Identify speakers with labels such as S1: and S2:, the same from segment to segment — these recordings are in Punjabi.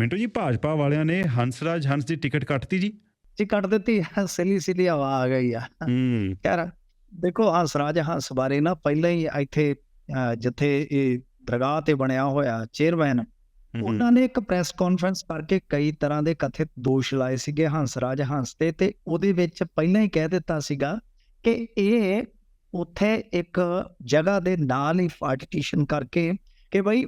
S1: ਮਿੰਟੂ ਜੀ ਭਾਜਪਾ ਵਾਲਿਆਂ ਨੇ ਹੰਸਰਾਜ ਹੰਸ ਦੀ ਟਿਕਟ ਕੱਟਤੀ ਜੀ?
S2: ਜੀ ਕੱਟ ਦਿੱਤੀ। ਸਿਲੀ ਸਿਲੀ ਹਵਾ ਆ ਗਈ ਆ।
S1: ਹੂੰ।
S2: ਯਾਰ ਦੇਖੋ ਹੰਸਰਾਜ ਹੰਸ ਬਾਰੇ ਨਾ ਪਹਿਲਾਂ ਹੀ ਇੱਥੇ ਜਿੱਥੇ ਇਹ ਦਰਗਾਹ ਤੇ ਬਣਿਆ ਹੋਇਆ ਚੇਅਰਮੈਨ ਉਹਨਾਂ ਨੇ ਇੱਕ ਪ੍ਰੈਸ ਕਾਨਫਰੰਸ ਕਰਕੇ ਕਈ ਤਰ੍ਹਾਂ ਦੇ ਕਥਿਤ ਦੋਸ਼ ਲਾਏ ਸੀਗੇ ਹੰਸਰਾਜ ਹੰਸ ਤੇ ਤੇ ਉਹਦੇ ਵਿੱਚ ਪਹਿਲਾਂ ਹੀ ਕਹਿ ਦਿੱਤਾ ਸੀਗਾ ਕਿ ਇਹ ਉੱਥੇ ਇੱਕ ਜਗ੍ਹਾ ਦੇ ਨਾਲ ਹੀ ਪਾਰਟੀਸ਼ਨ ਕਰਕੇ ਕਿ ਬਈ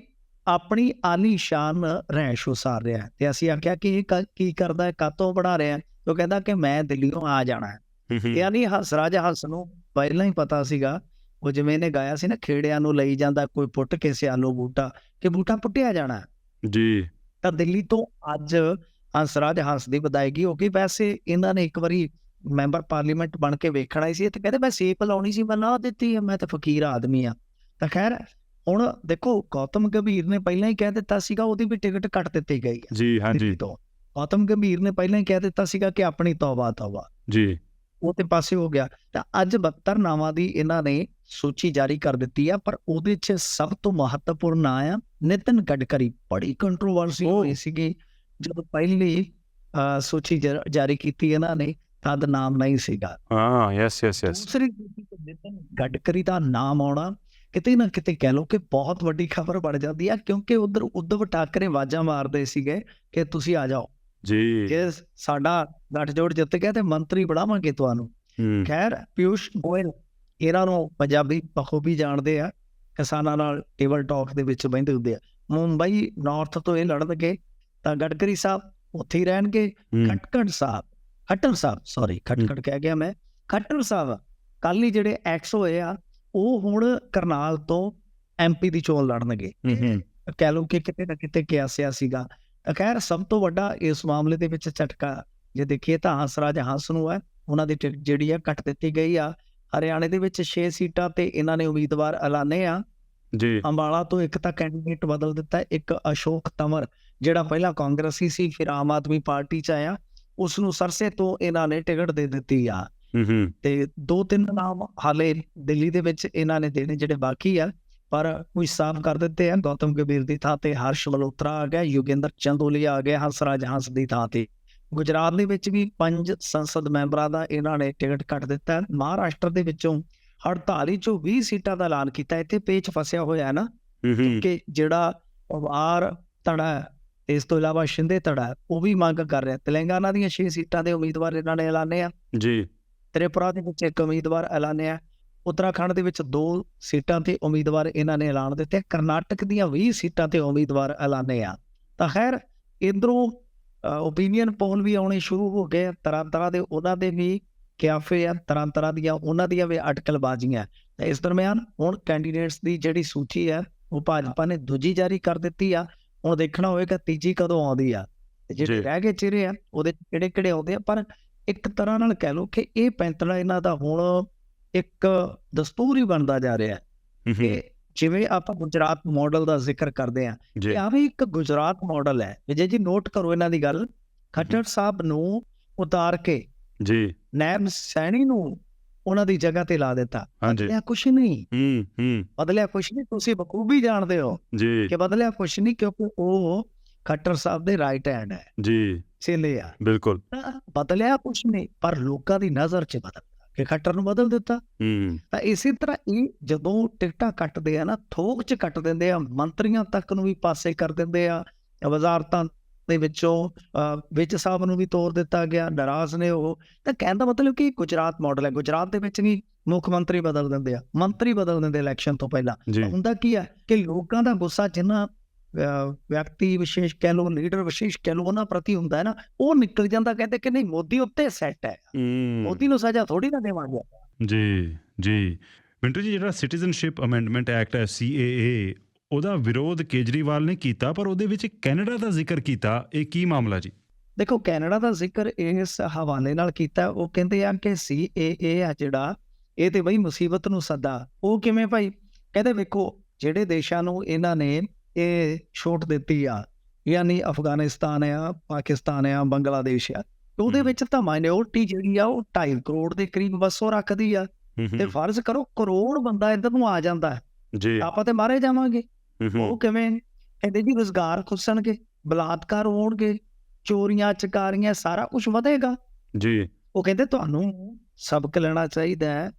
S2: ਆਪਣੀ ਆਲੀਸ਼ਾਨ ਰਹਿਸ਼ ਉਸਾਰ ਰਿਹਾ। ਤੇ ਅਸੀਂ ਆਖਿਆ ਕਿ ਇਹ ਕ- ਕਰਦਾ ਹੈ ਕਾਤੋਂ ਬਣਾ ਰਿਹਾ? ਉਹ ਕਹਿੰਦਾ ਕਿ ਮੈਂ ਦਿੱਲੀੋਂ ਆ ਜਾਣਾ ਹੈ ਯਾਨੀ ਹੰਸਰਾਜ ਹੰਸ ਨੂੰ ਪਹਿਲਾਂ ਹੀ ਪਤਾ ਸੀਗਾ ਉਹ ਜਿਵੇਂ ਇਹਨੇ ਗਾਇਆ ਸੀ ਨਾ ਖੇੜਿਆਂ ਨੂੰ ਲਈ ਜਾਂਦਾ ਕੋਈ ਪੁੱਟ ਕੇ ਸਿਆਲੋ ਬੂਟਾ ਕਿ ਬੂਟਾ ਪੁੱਟਿਆ ਜਾਣਾ।
S1: ਜੀ
S2: ਤਾਂ ਦਿੱਲੀ ਤੋਂ ਅੱਜ ਹੰਸਰਾਜ ਹੰਸ ਦੀ ਵਿਦਾਇਗੀ ਹੋ ਗਈ ਵੈਸੇ ਇਹਨਾਂ ਨੇ ਇੱਕ ਵਾਰੀ ਮੈਂਬਰ ਪਾਰਲੀਮੈਂਟ ਬਣ ਕੇ ਵੇਖਣਾ ਸੀ ਤੇ ਕਹਿੰਦੇ ਮੈਂ ਸੇਪ ਲਾਉਣੀ ਸੀ ਮੈਂ ਲਾ ਦਿੱਤੀ ਮੈਂ ਤਾਂ ਫਕੀਰ ਆਦਮੀ ਆ ਤਾਂ ਖੈਰ ਹੁਣ ਦੇਖੋ ਗੌਤਮ ਗੰਭੀਰ ਨੇ ਪਹਿਲਾਂ ਹੀ ਕਹਿ ਦਿੱਤਾ ਸੀਗਾ ਉਹਦੀ ਵੀ ਟਿਕਟ ਕੱਟ ਦਿੱਤੀ ਗਈ ਹੈ
S1: ਜੀ ਹਾਂਜੀ।
S2: ਤੋਂ। ਗੌਤਮ ਗੰਭੀਰ ਨੇ ਪਹਿਲਾਂ ਹੀ ਕਹਿ ਦਿੱਤਾ ਸੀਗਾ ਕਿ ਆਪਣੀ ਤੌਬਾ ਤੌਬਾ।
S1: ਜੀ।
S2: ਉਹ ਤੇ ਪਾਸੇ ਹੋ ਗਿਆ। ਤਾਂ ਅੱਜ 72 ਨਾਵਾਂ ਦੀ ਇਹਨਾਂ ਨੇ ਸੂਚੀ ਜਾਰੀ ਕਰ ਦਿੱਤੀ ਆ ਪਰ ਉਹਦੇ 'ਚ ਸਭ ਤੋਂ ਮਹੱਤਵਪੂਰਨ ਨਾਂ ਆ ਨਿਤਨ ਗਡਕਰੀ। ਬੜੀ ਕੰਟਰੋਵਰਸੀ। ਹੋਈ ਸੀਗੀ। ਜਦੋਂ ਪਹਿਲੀ ਸੂਚੀ ਜਾਰੀ ਕੀਤੀ ਇਹਨਾਂ ਨੇ ਤਦ ਨਾਮ ਨਹੀਂ ਸੀਗਾ।
S1: ਹਾਂ ਯੈਸ ਯੈਸ ਯੈਸ
S2: ਦੂਸਰੀ ਨਿਤਨ ਗਡਕਰੀ ਦਾ ਨਾਮ ਆਉਣਾ ਕਿਤੇ ਨਾ ਕਿਤੇ ਕਹਿ ਲਓ ਕਿ ਬਹੁਤ ਵੱਡੀ ਖਬਰ ਬਣ ਜਾਂਦੀ ਆ ਕਿਉਂਕਿ ਉਧਰ ਉद्धਵ ਠਾਕਰੇ ਆਵਾਜ਼ਾਂ ਮਾਰਦੇ ਸੀਗੇ ਕਿ ਤੁਸੀਂ ਆ ਜਾਓ।
S1: ਜੀ।
S2: ਜੇ ਸਾਡਾ ਗੱਠਜੋੜ ਜਿੱਤ ਗਿਆ ਤੇ ਮੰਤਰੀ ਬਣਾਵਾਂਗੇ ਤੁਹਾਨੂੰ। ਖੈਰ ਪਿਊਸ਼ ਗੋਇਲ ਇਹਨਾਂ ਨੂੰ ਪੰਜਾਬੀ ਬਖੂਬੀ ਜਾਣਦੇ ਆ ਕਿਸਾਨਾਂ ਨਾਲ ਟੇਬਲ ਟਾਕ ਦੇ ਵਿੱਚ ਬਹਿੰਦੇ ਹੁੰਦੇ ਆ। ਮੁੰਬਈ ਨਾਰਥ ਤੋਂ ਇਹ ਲੜਨਗੇ ਤਾਂ ਗਡਕਰੀ ਸਾਹਿਬ ਉੱਥੇ ਹੀ ਰਹਿਣਗੇ। ਖਟਕੜ ਸਾਹਿਬ ਖੱਟਰ ਸਾਹਿਬ ਸੌਰੀ ਖਟਕੜ ਕਹਿ ਗਿਆ ਮੈਂ। ਖੱਟਰ ਸਾਹਿਬ ਕੱਲ ਹੀ ਜਿਹੜੇ ਐਕਸ ਹੋਏ ਆ ਉਹ ਹੁਣ ਕਰਨਾਲ ਤੋਂ ਐਮਪੀ ਦੀ ਚੋਣ ਲੜਨਗੇ। ਕਹਿ ਲਓ ਕਿ ਕਿਤੇ ਨਾ ਕਿਤੇ ਕਿਆਸਿਆ ਸੀਗਾ। ਖੈਰ ਸਭ ਤੋਂ ਵੱਡਾ ਇਸ ਮਾਮਲੇ ਦੇ ਵਿੱਚ ਝਟਕਾ ਜੇ ਦੇਖੀਏ ਤਾਂ ਹੰਸਰਾਜ ਹੰਸ ਨੂੰ ਹੈ। ਉਹਨਾਂ ਦੀ ਟਿਕਟ ਜਿਹੜੀ ਆ ਕੱਟ ਦਿੱਤੀ ਗਈ ਆ। ਹਰਿਆਣੇ ਦੇ ਵਿੱਚ 6 ਸੀਟਾਂ ਤੇ ਇਹਨਾਂ ਨੇ ਉਮੀਦਵਾਰ ਐਲਾਨੇ ਆ।
S1: ਜੀ।
S2: ਅੰਬਾਲਾ ਤੋਂ ਇੱਕ ਤਾਂ ਕੈਂਡੀਡੇਟ ਬਦਲ ਦਿੱਤਾ ਇੱਕ ਅਸ਼ੋਕ ਤਮਰ ਜਿਹੜਾ ਪਹਿਲਾਂ ਕਾਂਗਰਸੀ ਸੀ ਫਿਰ ਆਮ ਆਦਮੀ ਪਾਰਟੀ ਚ ਆਇਆ। ਉਸ ਨੂੰ ਸਰਸੇ ਤੋਂ ਇਹਨਾਂ ਨੇ ਟਿਕਟ ਦੇ ਦਿੱਤੀ ਆ। ਤੇ ਦੋ ਤਿੰਨ ਨਾਮ ਹਾਲੇ ਦਿੱਲੀ ਦੇ ਵਿੱਚ ਇਹਨਾਂ ਨੇ ਦੇਣੇ ਜਿਹੜੇ ਬਾਕੀ ਆ ਪਰ ਕੋਈ ਸਾਫ਼ ਕਰ ਦਿੱਤੇ ਆ ਗੌਤਮ ਗੰਭੀਰ ਦੀ ਥਾਂ ਤੇ ਹਰਸ਼ ਮਲਹੋਤਰਾ ਆ ਗਿਆ ਯੋਗਿੰਦਰ ਚੰਦੋਲੀਆ ਆ ਗਿਆ ਹੰਸਰਾਜ ਹੰਸ ਦੀ ਥਾਂ ਤੇ। ਗੁਜਰਾਤ ਦੇ ਵਿੱਚ ਵੀ ਪੰਜ ਸੰਸਦ ਮੈਂਬਰਾਂ ਦਾ ਇਹਨਾਂ ਨੇ ਟਿਕਟ ਕੱਟ ਦਿੱਤਾ। ਮਹਾਰਾਸ਼ਟਰ ਦੇ ਵਿੱਚੋਂ 48 ਚੋਂ 20 ਸੀਟਾਂ ਦਾ ਐਲਾਨ ਕੀਤਾ ਇੱਥੇ ਪੇਚ ਫਸਿਆ ਹੋਇਆ ਹੈ ਨਾ ਕਿ ਜਿਹੜਾ ਪਵਾਰ ਧੜਾ ਹੈ, ਤੇ ਇਸ ਤੋਂ ਇਲਾਵਾ ਸ਼ਿੰਦੇ ਹੈ, ਉਹ ਵੀ ਮੰਗ ਕਰ ਰਿਹਾ। ਤੇਲੰਗਾਨਾ ਦੀਆਂ 6 ਸੀਟਾਂ ਦੇ ਉਮੀਦਵਾਰ ਇਹਨਾਂ ਨੇ ਐਲਾਨੇ ਆ।
S1: ਜੀ।
S2: ਤ੍ਰਿਪੁਰਾ ਦੇ ਵਿੱਚ ਇੱਕ ਉਮੀਦਵਾਰ ਐਲਾਨਿਆ ਉੱਤਰਾਖੰਡ ਦੇ ਵਿੱਚ ਦੋ ਸੀਟਾਂ ਤੇ ਉਮੀਦਵਾਰ ਇਹਨਾਂ ਨੇ ਐਲਾਨ ਦਿੱਤੇ। ਕਰਨਾਟਕ ਦੀਆਂ 20 ਸੀਟਾਂ ਤੇ ਉਮੀਦਵਾਰ ਐਲਾਨੇ ਆ ਤਾਂ ਖੈਰ ਇਧਰੋਂ ਓਪੀਨੀਅਨ ਪੋਲ ਵੀ ਆਉਣੇ ਸ਼ੁਰੂ ਹੋ ਗਏ ਤਰ੍ਹਾਂ ਤਰ੍ਹਾਂ ਦੇ ਉਹਨਾਂ ਦੇ ਵੀ ਕਿਆਫੇ ਆ। ਤਰ੍ਹਾਂ ਤਰ੍ਹਾਂ ਦੀਆਂ ਉਹਨਾਂ ਦੀਆਂ ਵੀ ਅਟਕਲਬਾਜ਼ੀਆਂ ਤਾਂ ਇਸ ਦਰਮਿਆਨ ਹੁਣ ਕੈਂਡੀਡੇਟਸ ਦੀ ਜਿਹੜੀ ਸੂਚੀ ਆ ਉਹ ਭਾਜਪਾ ਨੇ ਦੂਜੀ ਜਾਰੀ ਕਰ ਦਿੱਤੀ ਆ। ਹੁਣ ਦੇਖਣਾ ਹੋਏਗਾ ਤੀਜੀ ਕਦੋਂ ਆਉਂਦੀ ਆ। ਜਿਹੜੇ। ਰਹਿ ਗਏ ਚਿਹਰੇ ਆ ਉਹਦੇ ਕਿਹੜੇ ਕਿਹੜੇ ਆਉਂਦੇ ਆ। ਪਰ ਇੱਕ ਤਰ੍ਹਾਂ ਨਾਲ ਕਹਿ ਲਓ ਕਿ ਇਹ ਪੈਂਤੜਾ ਇਹਨਾਂ ਦਾ ਹੁਣ ਇੱਕ ਦਸਤੂਰ ਹੀ ਬਣਦਾ ਜਾ ਰਿਹਾ ਹੈ ਕਿ ਜਿਵੇਂ ਆਪਾਂ ਗੁਜਰਾਤ ਮਾਡਲ ਦਾ ਜ਼ਿਕਰ ਕਰਦੇ ਆ
S1: ਜੀ।
S2: ਇਹ ਵੀ ਇੱਕ ਗੁਜਰਾਤ ਮਾਡਲ ਹੈ। ਵਿਜੇ ਜੀ ਨੋਟ ਕਰੋ ਇਹਨਾਂ ਦੀ ਗੱਲ। ਖੱਟਰ ਸਾਹਿਬ ਨੂੰ ਉਤਾਰ ਕੇ
S1: ਜੀ।
S2: ਨੈਬ ਸੈਣੀ ਨੂੰ ਉਹਨਾਂ ਦੀ ਜਗ੍ਹਾ ਤੇ ਲਾ ਦਿੱਤਾ। ਬਦਲਿਆ ਕੁਛ ਨਹੀਂ।
S1: ਹੂੰ ਹੂੰ।
S2: ਬਦਲਿਆ ਕੁਛ ਨਹੀਂ ਤੁਸੀਂ ਬਖੂਬੀ ਜਾਣਦੇ ਹੋ
S1: ਜੀ।
S2: ਕਿ ਬਦਲਿਆ ਕੁਛ ਨਹੀਂ ਕਿਉਂਕਿ ਉਹ ਖੱਟਰ ਸਾਹਿਬ ਦੇ ਰਾਈਟ ਹੈਂਡ ਹੈ।
S1: ਜੀ।
S2: ਚੇਲੇ ਆ।
S1: ਬਿਲਕੁਲ।
S2: ਬਦਲਿਆ ਕੁਛ ਨਹੀਂ ਪਰ ਲੋਕਾਂ ਦੀ ਨਜ਼ਰ 'ਚ ਬਦਲ ਕਿ ਖੱਟਰ ਨੂੰ ਬਦਲ ਦਿੱਤਾ।
S1: ਹੂੰ।
S2: ਤਾਂ ਇਸੇ ਤਰ੍ਹਾਂ ਇਹ ਜਦੋਂ ਟਿਕਟਾਂ ਕੱਟਦੇ ਆ ਨਾ ਥੋਕ 'ਚ ਕੱਟ ਦਿੰਦੇ ਆ ਮੰਤਰੀਆਂ ਤੱਕ ਨੂੰ ਵੀ ਪਾਸੇ ਕਰ ਦਿੰਦੇ ਆ ਵਜ਼ਾਰਤਾਂ ਦੇ ਵਿੱਚੋਂ ਵਿੱਚ ਸਾਹਿਬ ਨੂੰ ਵੀ ਤੋੜ ਦਿੱਤਾ ਗਿਆ ਨਾਰਾਜ਼ ਨੇ ਉਹ। ਤਾਂ ਕਹਿਣ ਦਾ ਮਤਲਬ ਕਿ ਗੁਜਰਾਤ ਮਾਡਲ ਹੈ। ਗੁਜਰਾਤ ਦੇ ਵਿੱਚ ਵੀ ਮੁੱਖ ਮੰਤਰੀ ਬਦਲ ਦਿੰਦੇ ਆ। ਮੰਤਰੀ ਬਦਲ ਦਿੰਦੇ ਇਲੈਕਸ਼ਨ ਤੋਂ ਪਹਿਲਾਂ। ਹੁੰਦਾ ਕੀ ਹੈ ਕਿ ਲੋਕਾਂ ਦਾ ਗੁੱਸਾ ਜਿੰਨਾ ਵਿਅਕਤੀ ਵਿਸ਼ੇਸ਼ ਕਹਿ ਲਓ ਲੀਡਰ ਵਿਸ਼ੇਸ਼ ਕਹਿ ਲਓ ਉਹਨਾਂ ਪ੍ਰਤੀ ਹੁੰਦਾ ਹੈ ਨਾ ਉਹ ਨਿਕਲ ਜਾਂਦਾ ਕਹਿੰਦੇ ਕਿ ਨਹੀਂ ਮੋਦੀ ਉੱਤੇ ਸੈੱਟ ਹੈ।
S1: ਹੂੰ।
S2: ਮੋਦੀ ਨੂੰ ਸਜ਼ਾ ਥੋੜੀ ਨਾ ਦੇਵਾਂਗੇ।
S1: ਜੀ ਜੀ। ਮਿੰਟੂ ਜੀ ਜਿਹੜਾ ਸਿਟੀਜ਼ਨਸ਼ਿਪ ਅਮੈਂਡਮੈਂਟ ਐਕਟ ਹੈ ਸੀਏਏ ਉਹਦਾ ਵਿਰੋਧ ਕੇਜਰੀਵਾਲ ਨੇ ਕੀਤਾ ਪਰ ਉਹਦੇ ਵਿੱਚ ਕੈਨੇਡਾ ਦਾ ਜ਼ਿਕਰ ਕੀਤਾ ਇਹ ਕੀ ਮਾਮਲਾ ਜੀ?
S2: ਦੇਖੋ ਕੈਨੇਡਾ ਦਾ ਜ਼ਿਕਰ ਇਸ ਹਵਾਲੇ ਨਾਲ ਕੀਤਾ ਉਹ ਕਹਿੰਦੇ ਆ ਕਿ ਸੀਏਏ ਆ ਜਿਹੜਾ ਇਹ ਤੇ ਬਈ ਮੁਸੀਬਤ ਨੂੰ ਸੱਦਾ। ਉਹ ਕਿਵੇਂ ਭਾਈ? ਕਹਿੰਦੇ ਵੇਖੋ ਜਿਹੜੇ ਦੇਸ਼ਾਂ ਨੂੰ ਇਹਨਾਂ ਨੇ ਇਹ ਛੋਟ ਦਿੱਤੀ ਆ। ਯਾਨੀ ਅਫਗਾਨਿਸਤਾਨ ਆ ਪਾਕਿਸਤਾਨ ਆ ਬੰਗਲਾਦੇਸ਼ ਆ। ਉਹਦੇ। ਵਿੱਚ ਤਾਂ ਮਾਈਨੋਰਟੀ ਜਿਹੜੀ ਆ ਉਹ 2.5 ਕਰੋੜ ਦੇ ਕਰੀਬ ਉਹ ਰੱਖਦੀ ਆ। ਤੇ ਫਰਜ਼ ਕਰੋ ਕਰੋੜ ਬੰਦਾ ਇੱਧਰ ਨੂੰ ਆ ਜਾਂਦਾ।
S1: ਜੀ।
S2: ਆਪਾਂ ਤੇ ਮਾਰੇ ਜਾਵਾਂਗੇ। ਉਹ ਕਿਵੇਂ? ਕਹਿੰਦੇ ਜੀ ਰੋਜ਼ਗਾਰ ਖੁੱਸਣਗੇ ਬਲਾਤਕਾਰ ਹੋਣਗੇ ਚੋਰੀਆਂ ਚਕਾਰੀਆਂ ਸਾਰਾ ਕੁਝ ਵਧੇਗਾ।
S1: ਜੀ।
S2: ਉਹ ਕਹਿੰਦੇ ਤੁਹਾਨੂੰ ਸਬਕ ਲੈਣਾ ਚਾਹੀਦਾ ਹੈ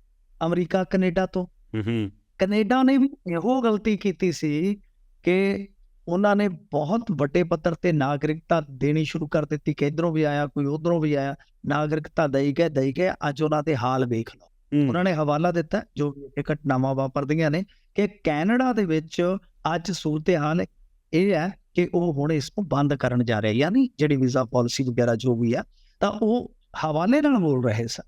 S2: ਅਮਰੀਕਾ ਕੈਨੇਡਾ ਤੋਂ।
S1: ਹੂੰ ਹੂੰ।
S2: ਕੈਨੇਡਾ ਨੇ ਵੀ ਇਹੋ ਗਲਤੀ ਕੀਤੀ ਸੀ ਕਿ ਉਹਨਾਂ ਨੇ ਬਹੁਤ ਵੱਡੇ ਪੱਧਰ ਤੇ ਨਾਗਰਿਕਤਾ ਦੇਣੀ ਸ਼ੁਰੂ ਕਰ ਦਿੱਤੀ ਕਿ ਇਧਰੋਂ ਵੀ ਆਇਆ ਕੋਈ ਉਧਰੋਂ ਵੀ ਆਇਆ ਨਾਗਰਿਕਤਾ ਦੇਈ ਗਏ ਦੇਈ ਗਏ ਅੱਜ ਉਹਨਾਂ ਦੇ ਹਾਲ ਵੇਖ ਲਓ। ਉਹਨਾਂ ਨੇ ਹਵਾਲਾ ਦਿੱਤਾ ਜੋ ਵੀ ਇਹ ਘਟਨਾਵਾਂ ਵਾਪਰਦੀਆਂ ਨੇ ਕਿ ਕੈਨੇਡਾ ਦੇ ਵਿੱਚ ਅੱਜ ਸੂਰਤ-ਏ-ਹਾਲ ਇਹ ਹੈ ਕਿ ਉਹ ਹੁਣ ਇਸ ਨੂੰ ਬੰਦ ਕਰਨ ਜਾ ਰਹੇ ਯਾਨੀ ਜਿਹੜੀ ਵੀਜ਼ਾ ਪਾਲਿਸੀ ਵਗੈਰਾ ਜੋ ਵੀ ਆ ਤਾਂ ਉਹ ਹਵਾਲੇ ਨਾਲ ਬੋਲ ਰਹੇ ਸਨ।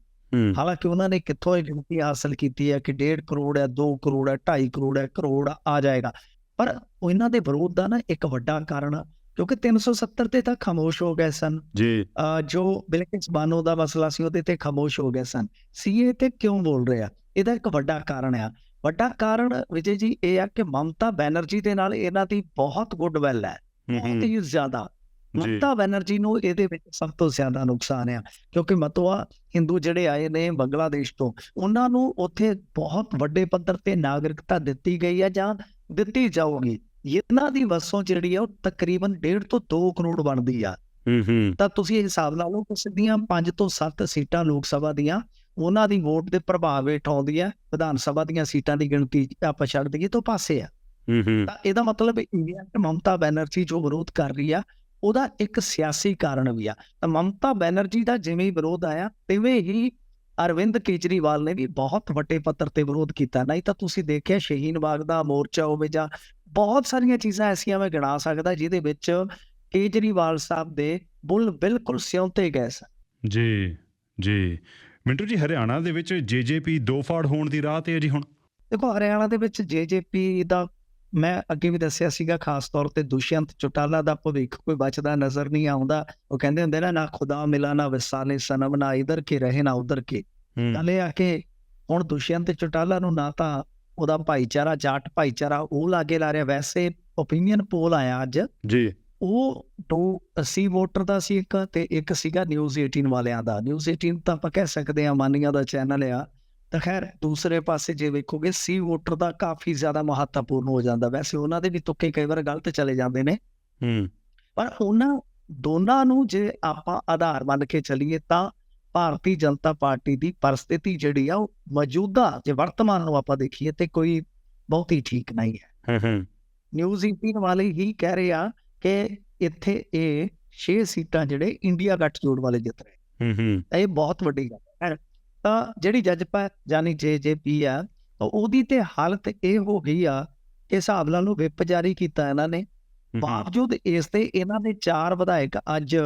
S2: ਹਾਲਾਂਕਿ ਉਹਨਾਂ ਨੇ ਕਿੱਥੋਂ ਇਹ ਗਿਣਤੀ ਹਾਸਲ ਕੀਤੀ ਹੈ ਕਿ 1.5 ਕਰੋੜ ਹੈ 2 ਕਰੋੜ ਹੈ 2.5 ਕਰੋੜ ਹੈ ਕਰੋੜ ਆ ਜਾਏਗਾ। ਪਰ ਇਹਨਾਂ ਦੇ ਵਿਰੋਧ ਦਾ ਨਾ ਇੱਕ ਵੱਡਾ ਕਾਰਨ ਕਿਉਂਕਿ 370 ਤੇ ਤਾਂ ਖਾਮੋਸ਼ ਹੋ ਗਏ ਸਨ।
S1: ਜੀ।
S2: ਜੋ ਬਿਲਕਿਸ ਬਾਨੋ ਦਾ ਮਸਲਾ ਸੀ ਉਹਦੇ ਤੇ ਖਾਮੋਸ਼ ਹੋ ਗਏ ਸਨ। ਸੀਏ ਤੇ ਕਿਉਂ ਬੋਲ ਰਹੇ ਆ? ਇਹਦਾ ਇੱਕ ਵੱਡਾ ਕਾਰਨ ਆ। ਵੱਡਾ ਕਾਰਨ ਵਿਜੇ ਜੀ ਇਹ ਆ ਕਿ ਮਮਤਾ ਬੈਨਰਜੀ ਦੇ ਨਾਲ ਇਹਨਾਂ ਦੀ ਬਹੁਤ ਗੁੱਡਵਿਲ ਹੈ।
S1: ਹੂੰ
S2: ਬਹੁਤ
S1: ਹੂੰ
S2: ਜ਼ਿਆਦਾ। ਮਮਤਾ ਬੈਨਰਜੀ ਨੂੰ ਇਹਦੇ ਵਿੱਚ ਸਭ ਤੋਂ ਜ਼ਿਆਦਾ ਨੁਕਸਾਨ ਆ ਕਿਉਂਕਿ ਮਤਵਾ ਹਿੰਦੂ ਜਿਹੜੇ ਆਏ ਨੇ ਬੰਗਲਾਦੇਸ਼ ਤੋਂ ਉਹਨਾਂ ਨੂੰ ਉੱਥੇ ਬਹੁਤ ਵੱਡੇ ਪੱਧਰ ਤੇ ਨਾਗਰਿਕਤਾ ਦਿੱਤੀ ਗਈ ਹੈ ਜਾਂ ਦਿੱਤੀ ਜਾਊਗੀ। ਇਹਨਾਂ ਦੀ ਵਸੋਂ ਜਿਹੜੀ ਆ ਉਹ ਤਕਰੀਬਨ 1.5 ਤੋਂ 2 ਕਰੋੜ ਬਣਦੀ ਆ।
S1: ਹੂੰ ਹੂੰ।
S2: ਤਾਂ ਤੁਸੀਂ ਹਿਸਾਬ ਲਾ ਲਓ ਕਿ ਸਿੱਧੀਆਂ 5 ਤੋਂ 7 ਸੀਟਾਂ ਲੋਕ ਸਭਾ ਦੀਆਂ ਉਹਨਾਂ ਦੀ ਵੋਟ ਦੇ ਪ੍ਰਭਾਵ ਹੇਠ ਆਉਂਦੀ ਹੈ ਵਿਧਾਨ ਸਭਾ ਦੀਆਂ ਸੀਟਾਂ ਦੀ ਗਿਣਤੀ ਆਪਾਂ ਛੱਡ ਦਈਏ ਤਾਂ ਪਾਸੇ ਆ।
S1: ਹੂੰ ਹੂੰ।
S2: ਤਾਂ ਇਹਦਾ ਮਤਲਬ ਹੈ ਕਿ ਮਮਤਾ ਬੈਨਰਜੀ ਜੋ ਵਿਰੋਧ ਕਰ ਰਹੀ ਆ ਉਹਦਾ ਇੱਕ ਸਿਆਸੀ ਕਾਰਨ ਵੀ ਆ। ਤਾਂ ਮਮਤਾ ਬੈਨਰਜੀ ਦਾ ਜਿਵੇਂ ਹੀ ਵਿਰੋਧ ਆਇਆ ਤਿਵੇਂ ਹੀ ਅਰਵਿੰਦ ਕੇਜਰੀਵਾਲ ਨੇ ਵੀ ਬਹੁਤ ਵੱਡੇ ਪੱਧਰ ਤੇ ਵਿਰੋਧ ਕੀਤਾ। ਨਹੀਂ ਤਾਂ ਤੁਸੀਂ ਦੇਖਿਆ ਸ਼ਹੀਨ ਬਾਗ ਦਾ ਮੋਰਚਾ ਹੋਵੇ ਜਾਂ ਬਹੁਤ ਸਾਰੀਆਂ ਚੀਜ਼ਾਂ ਐਸੀਆਂ ਮੈਂ ਗਿਣਾ ਸਕਦਾ ਜਿਹਦੇ ਵਿੱਚ ਕੇਜਰੀਵਾਲ ਸਾਹਿਬ ਦੇ ਬੁੱਲ ਬਿਲਕੁਲ ਸਿਉਂਤੇ ਗਏ ਸਨ।
S1: ਜੀ ਜੀ। ਮਿੰਟੂ ਜੀ ਹਰਿਆਣਾ ਦੇ ਵਿੱਚ ਜੇਜੇਪੀ ਦੋ ਫਾੜ ਹੋਣ ਦੀ ਰਾਹ ਤੇ ਹੈ ਜੀ ਹੁਣ?
S2: ਦੇਖੋ ਹਰਿਆਣਾ ਦੇ ਵਿੱਚ ਜੇਜੇਪੀ ਦਾ ਮੈਂ ਅੱਗੇ ਵੀ ਦੱਸਿਆ ਸੀਗਾ ਖਾਸ ਤੌਰ ਤੇ ਦੁਸ਼ਯੰਤ ਚੋਟਾਲਾ ਦਾ ਭਵਿੱਖ ਕੋਈ ਬਚਦਾ ਨਜ਼ਰ ਨਹੀਂ ਆਉਂਦਾ। ਉਹ ਕਹਿੰਦੇ ਹੁੰਦੇ ਨਾ ਨਾ ਖੁਦਾ ਮਿਲਾ ਨਾ ਵਿਸਾਲੇ ਸਨਮ ਨਾ ਇਧਰ ਕੇ ਰਹੇ ਨਾ ਉਧਰ ਕੇ। ਇਹ ਆ ਕਿ ਹੁਣ ਦੁਸ਼ਯੰਤ ਚੋਟਾਲਾ ਨੂੰ ਨਾ ਤਾਂ ਉਹਦਾ ਭਾਈਚਾਰਾ ਜਾਟ ਭਾਈਚਾਰਾ ਉਹ ਲਾਗੇ ਲਾ ਰਿਹਾ। ਵੈਸੇ ਓਪੀਨੀਅਨ ਪੋਲ ਆਇਆ ਅੱਜ।
S1: ਜੀ।
S2: ਉਹ 280 ਵੋਟਰ ਦਾ ਸੀ ਇੱਕ ਤੇ ਇੱਕ ਸੀਗਾ ਨਿਊਜ਼ 18 ਵਾਲਿਆਂ ਦਾ। ਨਿਊਜ਼ 18 ਤਾਂ ਆਪਾਂ ਕਹਿ ਸਕਦੇ ਆ ਮਾਨੀਆਂ ਦਾ ਚੈਨਲ ਆ। ਤਾਂ ਖੈਰ ਦੂਸਰੇ ਪਾਸੇ ਜੇ ਵੇਖੋਗੇ ਸੀ ਵੋਟਰ ਦਾ ਕਾਫੀ ਜ਼ਿਆਦਾ ਮਹੱਤਵਪੂਰਨ ਹੋ ਜਾਂਦਾ। ਵੈਸੇ ਉਹਨਾਂ ਦੇ ਵੀ ਤੁੱਕੇ ਕਈ ਵਾਰ ਗਲਤ ਚਲੇ ਜਾਂਦੇ ਨੇ।
S1: ਹੂੰ।
S2: ਪਰ ਉਹਨਾਂ ਦੋਨਾਂ ਨੂੰ ਜੇ ਆਪਾਂ ਆਧਾਰ ਮੰਨ ਕੇ ਚੱਲੀਏ ਤਾਂ ਭਾਰਤੀ ਜਨਤਾ ਪਾਰਟੀ ਦੀ ਪਰਿਸਥਿਤੀ ਜਿਹੜੀ ਆ ਉਹ ਮੌਜੂਦਾ ਜੇ ਵਰਤਮਾਨ ਨੂੰ ਆਪਾਂ ਦੇਖੀਏ ਤੇ ਕੋਈ ਬਹੁਤੀ ਠੀਕ ਨਹੀਂ ਹੈ।
S1: ਹੂੰ ਹੂੰ।
S2: ਨਿਊਜ਼ 18 ਵਾਲੇ ਹੀ ਕਹਿ ਰਹੇ ਆ ਕਿ ਇੱਥੇ ਇਹ 6 ਸੀਟਾਂ ਜਿਹੜੇ ਇੰਡੀਆ ਗੱਠਜੋੜ ਵਾਲੇ ਜਿੱਤ ਰਹੇ।
S1: ਹੂੰ ਹੂੰ।
S2: ਇਹ ਬਹੁਤ ਵੱਡੀ ਗੱਲ ਹੈ। ਤਾਂ ਜਿਹੜੀ ਜਜਪਾ ਜਾਨੀ ਜੇਜੇਪੀ ਆ ਤਾਂ ਉਹਦੀ ਤੇ ਹਾਲਤ ਇਹ ਹੋ ਗਈ ਆ ਕਿ ਹਿਸਾਬ ਨਾਲ ਨੂੰ ਵਿਪ ਜਾਰੀ ਕੀਤਾ ਇਹਨਾਂ ਨੇ। ਬਾਵਜੂਦ ਇਸ ਤੇ ਇਹਨਾਂ ਦੇ ਚਾਰ ਵਿਧਾਇਕ ਅੱਜ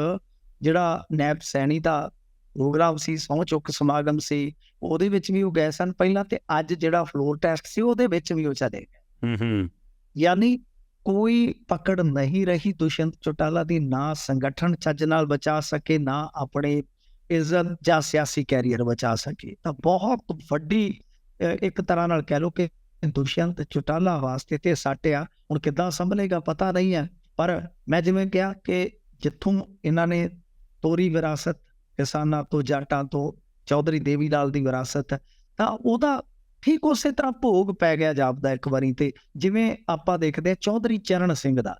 S2: ਜਿਹੜਾ ਨੈਬ ਸੈਣੀ ਦਾ ਪ੍ਰੋਗਰਾਮ ਸੀ ਸਹੁੰ ਚੁੱਕ ਸਮਾਗਮ ਸੀ ਉਹਦੇ ਵਿੱਚ ਵੀ ਉਹ ਗਏ ਸਨ ਪਹਿਲਾਂ ਤੇ ਅੱਜ ਜਿਹੜਾ ਫਲੋਰ ਟੈਸਟ ਸੀ ਉਹਦੇ ਵਿੱਚ ਵੀ ਉਹ ਚਲੇ ਗਏ।
S1: ਹੂੰ ਹੂੰ।
S2: ਯਾਨੀ ਕੋਈ ਪਕੜ ਨਹੀਂ ਰਹੀ ਦੁਸ਼ਯੰਤ ਚੋਟਾਲਾ ਦੀ ਨਾ ਸੰਗਠਨ ਚੱਜ ਨਾਲ ਬਚਾ ਸਕੇ ਨਾ ਆਪਣੇ ਇੱਜ਼ਤ ਜਾਂ ਸਿਆਸੀ ਕੈਰੀਅਰ ਬਚਾ ਸਕੇ ਤਾਂ ਬਹੁਤ ਵੱਡੀ ਇੱਕ ਤਰ੍ਹਾਂ ਨਾਲ ਕਹਿ ਲਓ ਕਿ ਦੁਸ਼ਯੰਤ ਚੋਟਾਲਾ ਵਾਸਤੇ ਤੇ ਸਾਟਿਆ ਹੁਣ ਕਿੱਦਾਂ ਸੰਭਲੇਗਾ ਪਤਾ ਨਹੀਂ ਹੈ ਪਰ ਮੈਂ ਜਿਵੇਂ ਕਿਹਾ ਕਿ ਜਿੱਥੋਂ ਇਹਨਾਂ ਨੇ ਤੋਰੀ ਵਿਰਾਸਤ ਕਿਸਾਨਾਂ ਤੋਂ ਜਾਟਾਂ ਤੋਂ ਚੌਧਰੀ ਦੇਵੀ ਲਾਲ ਦੀ ਵਿਰਾਸਤ ਤਾਂ ਉਹਦਾ ਠੀਕ ਉਸੇ ਤਰ੍ਹਾਂ ਭੋਗ ਪੈ ਗਿਆ ਜਾਪਦਾ ਇੱਕ ਵਾਰੀ ਤੇ ਜਿਵੇਂ ਆਪਾਂ ਦੇਖਦੇ ਹਾਂ ਚੌਧਰੀ ਚਰਨ ਸਿੰਘ ਦਾ।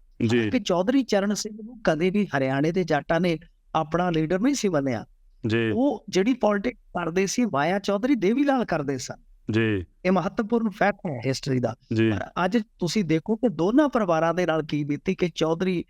S2: ਕਿ ਚੌਧਰੀ ਚਰਨ ਸਿੰਘ ਨੂੰ ਕਦੇ ਵੀ ਹਰਿਆਣੇ ਦੇ ਜਾਟਾਂ ਨੇ ਆਪਣਾ ਲੀਡਰ ਨਹੀਂ ਸੀ ਬਣਿਆ
S1: ਜੀ।
S2: ਉਹ ਜਿਹੜੀ ਪੋਲਿਟਿਕਸ ਕਰਦੇ ਸੀ ਵਾਇਆ ਚੌਧਰੀ ਦੇਵੀ ਲਾਲ ਕਰਦੇ ਸਨ।
S1: ਜੀ।
S2: ਇਹ ਮਹੱਤਵਪੂਰਨ ਫੈਕਟ ਹੈ ਹਿਸਟਰੀ ਦਾ। ਅੱਜ ਤੁਸੀਂ ਦੇਖੋ ਕਿ ਦੋਨਾਂ ਪਰਿਵਾਰਾਂ ਦੇ ਨਾਲ ਕੀ ਬੀਤੀ ਕਿ ਚੌਧਰੀ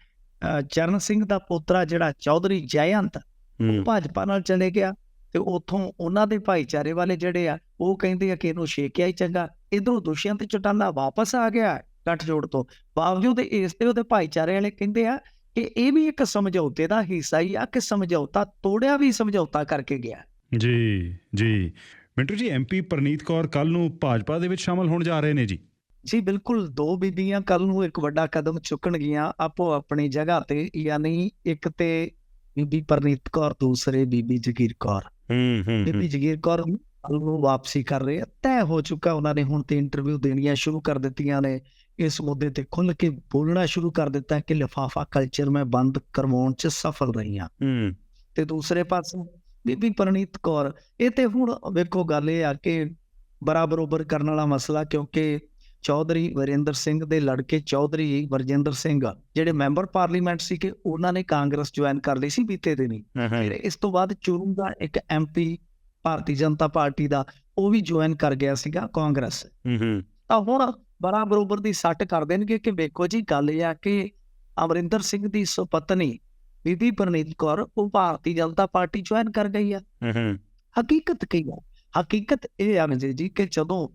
S2: ਚਰਨ ਸਿੰਘ ਦਾ ਪੋਤਰਾ ਜਿਹੜਾ ਚੌਧਰੀ ਜੈਅੰਤ
S1: ਹੂੰ।
S2: ਭਾਜਪਾ ਨਾਲ ਚਲੇ ਗਿਆ ਤੇ ਉਥੋਂ ਉਹਨਾਂ ਦੇ ਭਾਈਚਾਰੇ ਵਾਲੇ ਜਿਹੜੇ ਆ ਉਹ ਕਹਿੰਦੇ ਆ ਕਿ ਇਹਨੂੰ ਛੇਕਿਆ ਹੀ ਚੰਗਾ। ਇਧਰੋਂ ਦੁਸ਼ਯੰਤ ਚਟਾਲਾ ਵਾਪਸ ਆ ਗਿਆ ਗੱਠਜੋੜ ਤੋਂ। ਬਾਵਜੂਦ ਇਸ ਤੇ ਉਹਦੇ ਭਾਈਚਾਰੇ ਵਾਲੇ ਕਹਿੰਦੇ ਆ ਕਿ ਇਹ ਵੀ ਇੱਕ ਸਮਝੌਤੇ ਦਾ ਹਿੱਸਾ ਹੀ ਆ ਕਿ ਸਮਝੌਤਾ ਤੋੜਿਆ ਵੀ ਸਮਝੌਤਾ ਕਰਕੇ ਗਿਆ।
S1: ਜੀ ਜੀ। ਮਿੰਟੂ ਜੀ ਐਮਪੀ ਪ੍ਰਨੀਤ ਕੌਰ ਕੱਲ ਨੂੰ ਭਾਜਪਾ ਦੇ ਵਿੱਚ ਸ਼ਾਮਲ ਹੋਣ ਜਾ ਰਹੇ ਨੇ ਜੀ।
S2: ਜੀ ਬਿਲਕੁਲ। ਦੋ ਬੀਬੀਆਂ ਕੱਲ ਨੂੰ ਇੱਕ ਵੱਡਾ ਕਦਮ ਚੁੱਕਣਗੀਆਂ ਆਪੋ ਆਪਣੀ ਜਗ੍ਹਾ ਤੇ ਯਾਨੀ ਇੱਕ ਤੇ ਬੀਬੀ ਪ੍ਰਨੀਤ ਕੌਰ ਦੂਸਰੇ ਬੀਬੀ ਜਗੀਰ ਕੌਰ।
S1: ਹੂੰ ਹੂੰ
S2: ਬੀਬੀ ਜਗੀਰ ਕੌਰ ਕੱਲ੍ਹ ਨੂੰ ਵਾਪਸੀ ਕਰ ਰਹੇ ਆ। ਤੈਅ ਹੋ ਚੁੱਕਾ ਉਹਨਾਂ ਨੇ ਹੁਣ ਤੇ ਇੰਟਰਵਿਊ ਦੇਣੀਆਂ ਸ਼ੁਰੂ ਕਰ ਦਿੱਤੀਆਂ ਨੇ। ਇਸ ਮੁੱਦੇ ਤੇ ਖੁੱਲ੍ਹ ਕੇ ਬੋਲਣਾ ਸ਼ੁਰੂ ਕਰ ਦਿੱਤਾ ਹੈ ਕਿ ਲਿਫਾਫਾ ਕਲਚਰ ਮੈਂ ਬੰਦ ਕਰਵਾਉਣ 'ਚ ਸਫਲ ਰਹੀਆਂ
S1: ਹੂੰ।
S2: ਤੇ ਦੂਸਰੇ ਪਾਸੇ ਬੀਬੀ ਪ੍ਰਨੀਤ ਕੌਰ ਇਹ ਤੇ ਹੁਣ ਵੇਖੋ ਗੱਲ ਇਹ ਆ ਕਿ ਬਰਾਬਰ ਉਬਰ ਕਰਨ ਵਾਲਾ ਮਸਲਾ ਕਿਉਂਕਿ ਚੌਧਰੀ ਵਰਿੰਦਰ ਸਿੰਘ ਦੇ ਲੜਕੇ ਚੌਧਰੀ ਵਰਜਿੰਦਰ ਸਿੰਘ ਜਿਹੜੇ ਮੈਂਬਰ ਪਾਰਲੀਮੈਂਟ ਸੀ ਕਿ ਉਹਨਾਂ ਨੇ ਕਾਂਗਰਸ ਜੁਆਇਨ ਕਰ ਲਈ ਸੀ ਬੀਤੇ ਦਿਨੀ। ਫਿਰ ਇਸ ਤੋਂ ਬਾਅਦ ਚੁਰੂ ਦਾ ਇੱਕ ਐਮਪੀ ਭਾਰਤੀ ਜਨਤਾ ਪਾਰਟੀ ਦਾ ਉਹ ਵੀ ਜੁਆਇਨ ਕਰ ਗਿਆ ਸੀਗਾ ਕਾਂਗਰਸ। ਤਾਂ ਹੁਣ ਬੜਾ ਬਰੋਬਰ ਦੀ ਸੱਟ ਕਰ ਦੇਣਗੇ ਕਿ ਵੇਖੋ ਜੀ ਗੱਲ ਇਹ ਆ ਕਿ ਅਮਰਿੰਦਰ ਸਿੰਘ ਦੀ ਸੁਪਤਨੀ ਬੀਬੀ ਪ੍ਰਨੀਤ ਕੌਰ ਉਹ ਭਾਰਤੀ ਜਨਤਾ ਪਾਰਟੀ ਜੁਆਇਨ ਕਰ ਗਈ ਆ। ਹਕੀਕਤ ਕੀ ਹੈ ਹਕੀਕਤ ਇਹ ਆ ਵਿਜੇ ਜੀ ਕਿ ਜਦੋਂ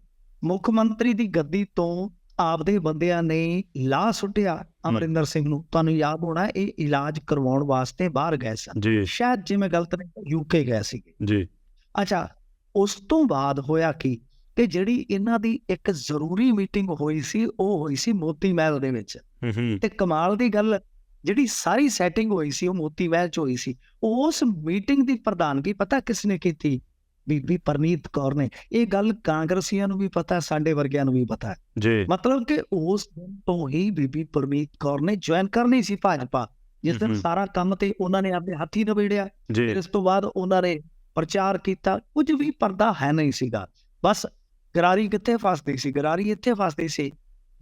S2: ਮੁੱਖ ਮੰਤਰੀ ਦੀ ਗੱਦੀ ਤੋਂ ਆਪਦੇ ਬੰਦਿਆਂ ਨੇ ਲਾਹ ਸੁੱਟਿਆ ਅਮਰਿੰਦਰ ਸਿੰਘ ਨੂੰ ਤੁਹਾਨੂੰ ਯਾਦ ਹੋਣਾ ਇਹ ਇਲਾਜ ਕਰਵਾਉਣ ਵਾਸਤੇ ਬਾਹਰ ਗਏ ਸਨ।
S1: ਜੀ।
S2: ਸ਼ਾਇਦ ਜਿਵੇਂ ਗਲਤ ਨਹੀਂ ਯੂਕੇ ਗਏ ਸੀਗੇ।
S1: ਜੀ।
S2: ਅੱਛਾ ਉਸ ਤੋਂ ਬਾਅਦ ਹੋਇਆ ਕੀ? ਕਿ ਜਿਹੜੀ ਇਹਨਾਂ ਦੀ ਇੱਕ ਜ਼ਰੂਰੀ ਮੀਟਿੰਗ ਹੋਈ ਸੀ ਉਹ ਹੋਈ ਸੀ ਮੋਤੀ ਮਹਿਲ ਦੇ ਵਿੱਚ। ਤੇ ਕਮਾਲ ਦੀ ਗੱਲ ਜਿਹੜੀ ਸਾਰੀ ਸੈਟਿੰਗ ਹੋਈ ਸੀ ਉਹ ਮੋਤੀ ਮਹਿਲ ਚ ਹੋਈ ਸੀ। ਉਸ ਮੀਟਿੰਗ ਦੀ ਪ੍ਰਧਾਨਗੀ ਪਤਾ ਕਿਸ ਨੇ ਕੀਤੀ? ਬੀਬੀ ਪਰਨੀਤ ਕੌਰ ਨੇ। ਇਹ ਗੱਲ ਕਾਂਗਰਸੀਆਂ ਨੂੰ ਵੀ ਪਤਾ ਸਾਡੇ ਵਰਗਿਆਂ ਨੂੰ ਵੀ ਪਤਾ।
S1: ਜੀ।
S2: ਮਤਲਬ ਕਿ ਉਸ ਦਿਨ ਤੋਂ ਹੀ ਬੀਬੀ ਪਰਨੀਤ ਕੌਰ ਨੇ ਜੁਆਇਨ ਕਰਨੀ ਸੀ ਭਾਜਪਾ। ਜਿਸ ਦਿਨ। ਸਾਰਾ ਕੰਮ ਤੇ ਉਹਨਾਂ ਨੇ ਆਪਣੇ ਹੱਥੀ ਨਵੇੜਿਆ ਫਿਰ ਇਸ ਤੋਂ ਬਾਅਦ ਉਹਨਾਂ ਨੇ ਪ੍ਰਚਾਰ ਕੀਤਾ। ਕੁਝ ਵੀ ਪਰਦਾ ਹੈ ਨਹੀਂ ਸੀਗਾ। ਬਸ ਗਰਾਰੀ ਕਿੱਥੇ ਫਸਦੀ ਸੀ? ਗਰਾਰੀ ਇੱਥੇ ਫਸਦੀ ਸੀ।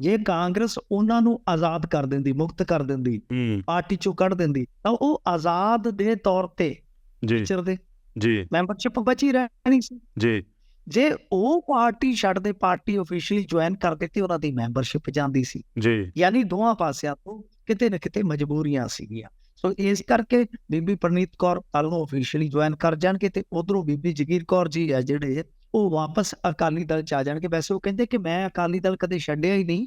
S2: ਜੇ ਕਾਂਗਰਸ ਉਹਨਾਂ ਨੂੰ ਆਜ਼ਾਦ ਕਰ ਦਿੰਦੀ ਮੁਕਤ ਕਰ ਦਿੰਦੀ ਪਾਰਟੀ ਚੋਂ ਕੱਢ ਦਿੰਦੀ ਤਾਂ ਉਹ ਆਜ਼ਾਦ ਦੇ ਤੌਰ ਤੇ
S1: ਜੀ।
S2: ਵਿਚਰਦੇ
S1: ਜੀ।
S2: ਮੈਂਬਰਸ਼ਿਪ ਬਚੀ ਰਹਿਣੀ ਸੀ।
S1: ਜੀ।
S2: ਜੇ ਉਹ ਪਾਰਟੀ ਛੱਡਦੇ ਪਾਰਟੀ ਅਫੀਸ਼ੀਅਲੀ ਜੁਆਇਨ ਕਰ ਦਿੱਤੀ ਉਹਨਾਂ ਦੀ ਮੈਂਬਰਸ਼ਿਪ ਜਾਂਦੀ ਸੀ।
S1: ਜੀ।
S2: ਯਾਨੀ ਦੋਹਾਂ ਪਾਸਿਆਂ ਤੋਂ ਕਿਤੇ ਨਾ ਕਿਤੇ ਮਜਬੂਰੀਆਂ ਸੀਗੀਆਂ। ਸੋ ਇਸ ਕਰਕੇ ਬੀਬੀ ਪ੍ਰਨੀਤ ਕੌਰ ਕੱਲ ਨੂੰ ਅਫੀਸ਼ੀਅਲੀ ਜੁਆਇਨ ਕਰ ਜਾਣਗੇ ਤੇ ਉਧਰੋਂ ਬੀਬੀ ਜਗੀਰ ਕੌਰ ਜੀ ਆ ਜਿਹੜੇ ਉਹ ਵਾਪਸ ਅਕਾਲੀ ਦਲ ਚ ਆ ਜਾਣਗੇ। ਵੈਸੇ ਉਹ ਕਹਿੰਦੇ ਕਿ ਮੈਂ ਅਕਾਲੀ ਦਲ ਕਦੇ ਛੱਡਿਆ ਹੀ ਨਹੀਂ।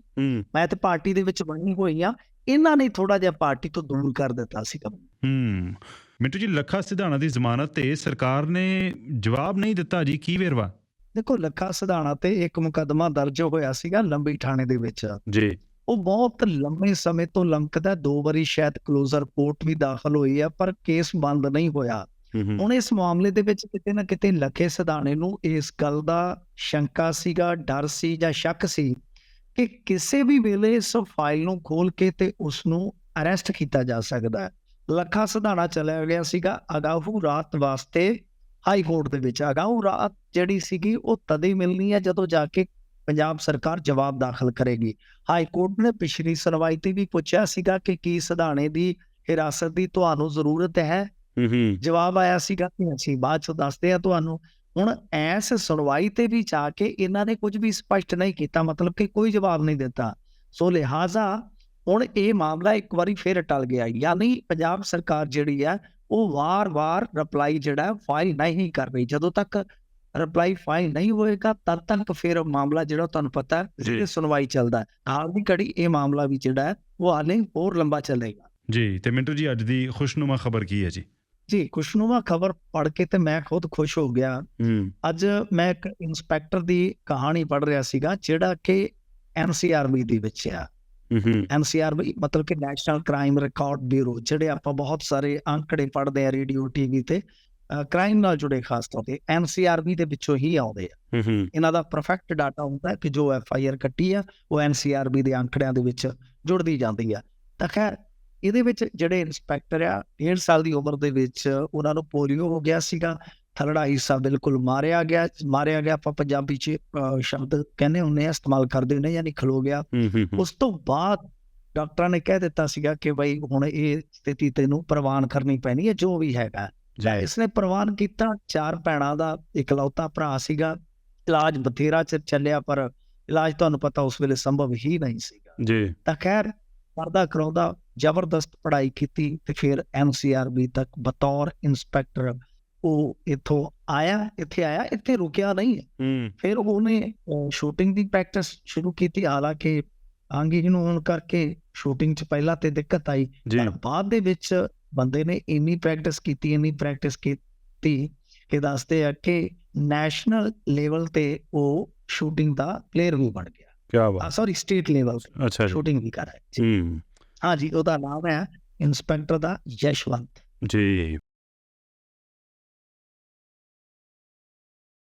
S2: ਮੈਂ ਤੇ ਪਾਰਟੀ ਦੇ ਵਿੱਚ ਬਣੀ ਹੋਈ ਆ ਇਹਨਾਂ ਨੇ ਥੋੜਾ ਜਿਹਾ ਪਾਰਟੀ ਤੋਂ ਦੂਰ ਕਰ ਦਿੱਤਾ ਸੀਗਾ।
S1: ਹੂੰ। ਮਿੰਟੂ ਜੀ ਲੱਖਾ ਸਿਧਾਣਾ ਦੀ ਜ਼ਮਾਨਤ ਤੇ ਸਰਕਾਰ ਨੇ ਜਵਾਬ ਨਹੀਂ ਦਿੱਤਾ ਜੀ। ਕੀ ਵੇਰਵਾ?
S2: ਦੇਖੋ ਲੱਖਾ ਸਿਧਾਣਾ ਤੇ ਇੱਕ ਮੁਕੱਦਮਾ ਦਰਜ ਹੋਇਆ ਸੀਗਾ ਲੰਬੀ ਥਾਣੇ ਦੇ ਵਿੱਚ।
S1: ਜੀ।
S2: ਉਹ ਬਹੁਤ ਲੰਮੇ ਸਮੇਂ ਤੋਂ ਲੰਕਦਾ ਦੋ ਵਾਰੀ ਸ਼ਾਇਦ ਕਲੋਜ਼ਰ ਰਿਪੋਰਟ ਵੀ ਦਾਖਲ ਹੋਈ ਆ ਪਰ ਕੇਸ ਬੰਦ ਨਹੀਂ ਹੋਇਆ। ਹੁਣ ਇਸ ਮਾਮਲੇ ਦੇ ਵਿੱਚ ਕਿਤੇ ਨਾ ਕਿਤੇ ਲੱਖੇ ਸਦਾਣੇ ਨੂੰ ਇਸ ਗੱਲ ਦਾ ਸ਼ੰਕਾ ਸੀਗਾ, ਡਰ ਸੀ ਜਾਂ ਸ਼ੱਕ ਸੀ ਕਿ ਕਿਸੇ ਵੀ ਵੇਲੇ ਇਸ ਫਾਈਲ ਨੂੰ ਖੋਲ ਕੇ ਤੇ ਉਸ ਨੂੰ ਅਰੈਸਟ ਕੀਤਾ ਜਾ ਸਕਦਾ ਹੈ। ਲੱਖਾ ਸਿਧਾਣਾ ਚਲਾ ਗਿਆ ਸੀਗਾ ਅਗਾਹੂ ਰਾਤ ਵਾਸਤੇ ਹਾਈ ਕੋਰਟ ਦੇ ਵਿੱਚ। ਅਗਾਹੂ ਰਾਤ ਜਿਹੜੀ ਸੀਗੀ ਉਹ ਤਦੇ ਮਿਲਣੀ ਹੈ ਜਦੋਂ ਜਾ ਕੇ ਪੰਜਾਬ ਸਰਕਾਰ ਜਵਾਬ ਦਾਖਲ ਕਰੇਗੀ। ਹਾਈ ਕੋਰਟ ਨੇ ਪਿਛਲੀ ਸੁਣਵਾਈ ਤੇ ਵੀ ਪੁੱਛਿਆ ਸੀਗਾ ਕਿ ਕੀ ਸਧਾਣੇ ਦੀ ਹਿਰਾਸਤ ਦੀ ਤੁਹਾਨੂੰ ਜ਼ਰੂਰਤ ਹੈ?
S1: ਹੂੰ
S2: ਜਵਾਬ ਆਇਆ ਸੀਗਾ ਕਿ ਅਸੀਂ ਬਾਅਦ ਚ ਦੱਸਦੇ ਆ ਤੁਹਾਨੂੰ। ਹੁਣ ਐਸ ਸੁਣਵਾਈ ਤੇ ਵੀ ਜਾ ਕੇ ਇਹਨਾਂ ਨੇ ਕੁਝ ਵੀ ਸਪਸ਼ਟ ਨਹੀਂ ਕੀਤਾ ਮਤਲਬ ਕਿ ਕੋਈ ਜਵਾਬ ਨਹੀਂ ਦਿੱਤਾ। ਸੋ ਲਿਹਾਜ਼ਾ ਹੁਣ ਇਹ ਮਾਮਲਾ ਇੱਕ ਵਾਰੀ ਫਿਰ ਟਲ ਗਿਆ। ਯਾਨੀ ਪੰਜਾਬ ਸਰਕਾਰ ਜਿਹੜੀ ਆ ਉਹ ਵਾਰ-ਵਾਰ ਰਿਪਲਾਈ ਜਿਹੜਾ ਫਾਈਲ ਨਹੀਂ ਕਰ ਰਹੀ। ਜਦੋਂ ਤੱਕ ਰਿਪਲਾਈ ਫਾਈਲ ਨਹੀਂ ਹੋਏਗਾ ਤਦ ਤੱਕ ਫਿਰ ਮਾਮਲਾ ਜਿਹੜਾ ਤੁਹਾਨੂੰ ਪਤਾ ਹੈ ਸੁਣਵਾਈ ਚੱਲਦਾ ਹੈ। ਹਾਲ ਦੀ ਘੜੀ ਇਹ ਮਾਮਲਾ ਵੀ ਜਿਹੜਾ ਹੈ ਉਹ ਹਾਲੇ ਹੋਰ ਲੰਬਾ ਚੱਲੇਗਾ।
S1: ਜੀ ਤੇ ਮਿੰਟੂ ਜੀ ਅੱਜ ਦੀ ਖੁਸ਼ਨੁਮਾ ਖਬਰ ਕੀ ਹੈ ਜੀ?
S2: ਜੀ ਖੁਸ਼ਨੁਮਾ ਖਬਰ ਪੜ੍ਹ ਕੇ ਤੇ ਮੈਂ ਖੁਦ ਖੁਸ਼ ਹੋ ਗਿਆ। ਅੱਜ ਮੈਂ ਇੱਕ ਇੰਸਪੈਕਟਰ ਦੀ ਕਹਾਣੀ ਪੜ੍ਹ ਰਿਹਾ ਸੀਗਾ ਜਿਹੜਾ ਕਿ ਐਨਸੀਆਰਬੀ ਦੇ ਵਿੱਚ ਆ। ਐਨਸੀਆਰਬੀ ਮਤਲਬ ਕਿ ਨੈਸ਼ਨਲ ਕ੍ਰਾਈਮ ਰਿਕਾਰਡ ਬਿਊਰੋ ਜਿਹੜੇ ਆਪਾਂ ਬਹੁਤ ਸਾਰੇ ਅੰਕੜੇ ਪੜ੍ਹਦੇ ਆ ਰੇਡੀਓ ਟੀਵੀ ਤੇ ਕ੍ਰਾਈਮ ਨਾਲ ਜੁੜੇ ਖਾਸ ਤੌਰ ਤੇ ਐਨਸੀਆਰਬੀ ਦੇ ਵਿੱਚੋਂ ਹੀ ਆਉਂਦੇ ਆ। ਇਹਨਾਂ ਦਾ ਪਰਫੈਕਟ ਡਾਟਾ ਹੁੰਦਾ ਕਿ ਜੋ ਐਫ ਆਈ ਆਰ ਕੱਟੀ ਆ ਉਹ ਐਨਸੀਆਰਬੀ ਦੇ ਅੰਕੜਿਆਂ ਦੇ ਵਿੱਚ ਜੁੜਦੀ ਜਾਂਦੀ ਆ। ਤਾਂ ਖੈਰ ਇਹਦੇ ਵਿੱਚ ਜਿਹੜੇ ਇੰਸਪੈਕਟਰ ਆ 1.5 ਸਾਲ ਦੀ ਉਮਰ ਦੇ ਵਿੱਚ ਉਹਨਾਂ ਨੂੰ ਪੋਲੀਓ ਹੋ ਗਿਆ ਸੀਗਾ ਥਰੜਾ ਹਿੱਸਾ ਬਿਲਕੁਲ ਮਾਰਿਆ ਗਿਆ ਮਾਰਿਆ ਗਿਆ ਆਪਾਂ ਪੰਜਾਬੀ ਚ ਸ਼ਬਦ ਕਹਿੰਦੇ ਹੁੰਨੇ ਆ ਇਸਤੇਮਾਲ ਕਰਦੇ ਹੁੰਨੇ ਯਾਨੀ ਖਲੋ ਗਿਆ। ਉਸ ਤੋਂ ਬਾਅਦ ਡਾਕਟਰਾਂ ਨੇ ਕਹਿ ਦਿੱਤਾ ਸੀਗਾ ਕਿ ਬਈ ਹੁਣ ਇਹ ਸਥਿਤੀ ਤੈਨੂੰ ਪ੍ਰਵਾਨ ਕਰਨੀ ਪੈਣੀ ਹੈ ਜੋ ਵੀ ਹੈਗਾ।
S1: ਜੀ
S2: ਇਸਨੇ ਪ੍ਰਵਾਨ ਕੀਤਾ ਚਾਰ ਭੈਣਾਂ ਦਾ ਇਕਲੌਤਾ ਭਰਾ ਸੀਗਾ। ਇਲਾਜ ਬਥੇਰਾ ਚਿਰ ਚੱਲਿਆ ਪਰ ਇਲਾਜ ਤੁਹਾਨੂੰ ਪਤਾ ਉਸ ਵੇਲੇ ਸੰਭਵ ਹੀ ਨਹੀਂ ਸੀਗਾ।
S1: ਜੀ।
S2: ਤਾਂ ਖੈਰ ਪਰਦਾ ਕਰਾਉਂਦਾ ਜ਼ਬਰਦਸਤ ਪੜ੍ਹਾਈ ਕੀਤੀ ਤੇ ਫਿਰ ਐਨਸੀਆਰਬੀ ਤੱਕ ਬਤੌਰ ਇੰਸਪੈਕਟਰ ਉਹ ਇੱਥੋਂ ਆਇਆ ਇੱਥੇ ਆਇਆ ਇੱਥੇ ਰੁਕਿਆ ਨਹੀਂ। ਫਿਰ ਉਹਨੇ ਸ਼ੂਟਿੰਗ ਦੀ ਪ੍ਰੈਕਟਿਸ ਸ਼ੁਰੂ ਕੀਤੀ ਹਾਲਾਂਕਿ ਆਂਗੀ ਨੂੰ ਹੋਣ ਕਰਕੇ ਸ਼ੂਟਿੰਗ 'ਚ ਪਹਿਲਾਂ ਤੇ ਦਿੱਕਤ ਆਈ ਪਰ ਬਾਅਦ ਦੇ ਵਿੱਚ ਬੰਦੇ ਨੇ ਇੰਨੀ ਪ੍ਰੈਕਟਿਸ ਕੀਤੀ ਇੰਨੀ ਪ੍ਰੈਕਟਿਸ ਕੀਤੀ ਕਿ ਦੱਸਦੇ ਆ ਕਿ ਨੈਸ਼ਨਲ ਲੈਵਲ ਤੇ ਉਹ ਸ਼ੂਟਿੰਗ ਦਾ ਪਲੇਅਰ ਵੀ ਬਣ ਗਿਆ।
S1: ਕੀ ਬਾਤ।
S2: ਸੌਰੀ ਸਟੇਟ ਲੈਵਲ
S1: ਅੱਛਾ
S2: ਸ਼ੂਟਿੰਗ ਵੀ ਕਰ ਰਿਹਾ। ਜੀ
S1: ਹੂੰ।
S2: ਹਾਂ ਜੀ ਉਹਦਾ ਨਾਮ ਹੈ ਇੰਸਪੈਕਟਰ ਦਾ ਯਸ਼ਵੰਤ।
S1: ਜੀ।